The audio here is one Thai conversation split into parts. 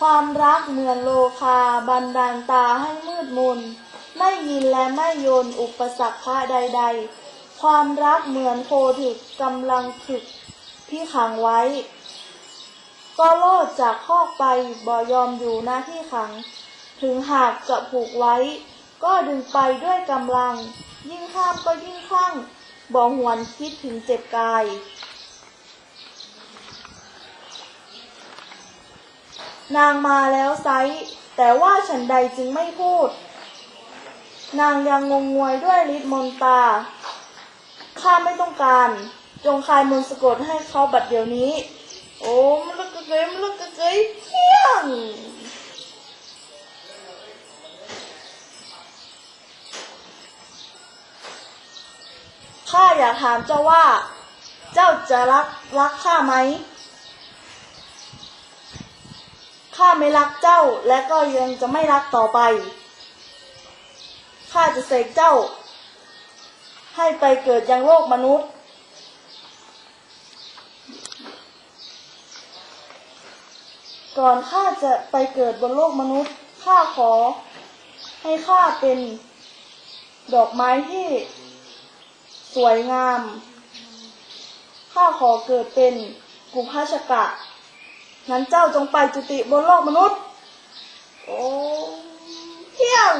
ความรักเหมือนโลคาบันดาลตาให้มืดมนไม่ยินและไม่โยนอุปสรรคใด ๆ ความรักเหมือนโคถึกกำลังถึกที่ขังไว้ ก็โลดจากคอกไปบ่ยอมอยู่หน้าที่ขัง ถึงหากจะผูกไว้ ก็ดึงไปด้วยกำลัง ยิ่งข้ามก็ยิ่งคลั่งบ่หวนคิดถึงเจ็บกาย นางมาแล้วไซแต่ว่าฉันใดจึงไม่พูด นางยังงงงวยด้วยฤทธิ์มนตา ข้าไม่ต้องการ จงคลายมนต์สะกดให้เขาบัดเดี๋ยวนี้ โอ้มลึกกะเกยมลึกกะเกยเพียงข้าอยากถามเจ้าว่า เจ้าจะรักรักข้าไหม ข้าไม่รักเจ้าและก็ยังจะไม่รักต่อไป ข้าจะเสกเจ้า ให้ไปเกิดยังโลกมนุษย์ ก่อนข้าจะไปเกิดบนโลกมนุษย์ ข้าขอให้ข้าเป็นดอกไม้ที่สวยงาม ข้าขอเกิดเป็นกุพาชกะ งั้นเจ้าจงไปจุติบนโลกมนุษย์ โอ้เพียง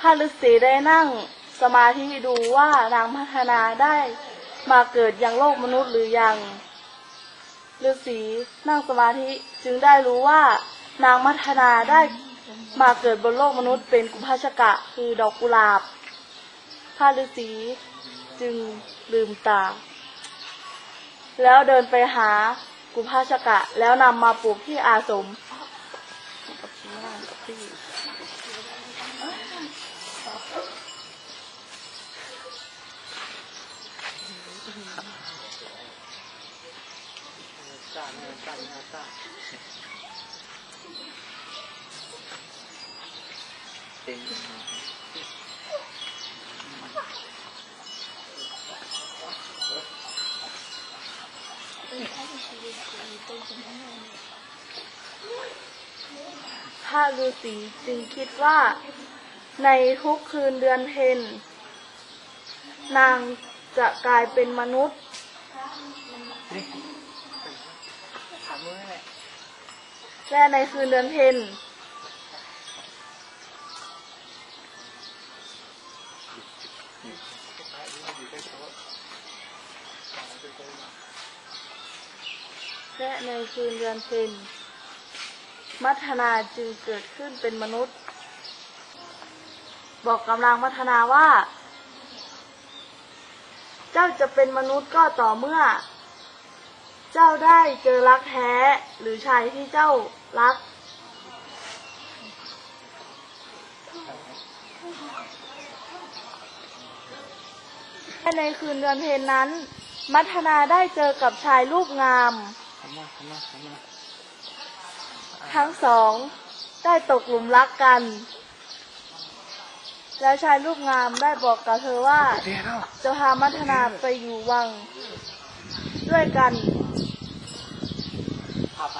พระฤาษีได้นั่งสมาธิดูว่านางพัฒนาได้มาเกิดยังโลกมนุษย์หรือยังฤาษีนั่งสมาธิจึงได้รู้ว่านางมัทนาได้มาเกิดบนโลกมนุษย์เป็นกุพาชกะคือดอกกุหลาบพระฤาษีจึงลืมตา แล้วเดินไปหากุพาชกะ แล้วนำมาปลูกที่อาสม พระฤาษีจึงคิดว่า ในทุกคืนเดือนเพ็ญนางจะกลายเป็นมนุษย์ และและในคืนเดือนเพ็ญ และในคืนเดือนเพ็ญมัทนาจึงเกิดขึ้นเป็นมนุษย์ บอกกำลังมัทนาว่า เจ้าจะเป็นมนุษย์ก็ต่อเมื่อ เจ้าได้เจอรักแท้หรือชายที่เจ้ารัก ในคืนเดือนเพ็ญนั้น มัทนาได้เจอกับชายรูปงาม ทำมาทำมาทำมาทั้งสองได้ตกหลุมรักกัน แล้วชายรูปงามได้บอกกับเธอว่าเดี๋ยวจะพามัทนาไปอยู่วัง ด้วยกันพาไป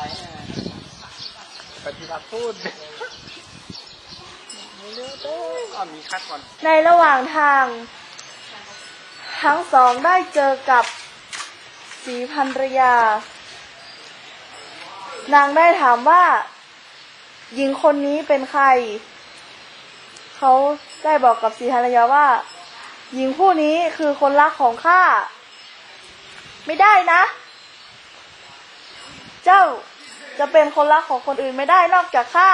ปฏิบัติพูดเร็วๆเต้อะมีคัดก่อนในระหว่างทาง ทั้งสองได้เจอกับสีพันรยา นางได้ถามว่า หญิงคนนี้เป็นใคร เขาได้บอกกับสีพันรยาว่า หญิงผู้นี้คือคนรักของข้า ไม่ได้นะ เจ้าจะเป็นคนรักของคนอื่นไม่ได้นอกจากข้า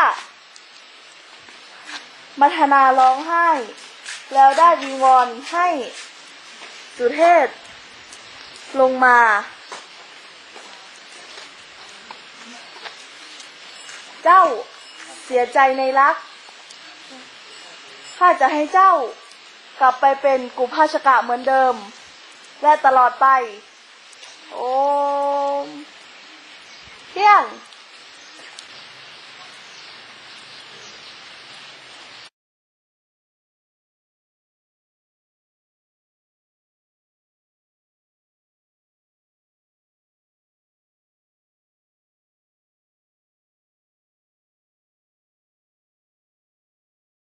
มัทนาร้องไห้ แล้วได้วิงวอนให้สุเทพลงมา เจ้าเสียใจในรัก ข้าจะให้เจ้ากลับไปเป็นกุภาชกะเหมือนเดิม และตลอดไป โอมเที่ยง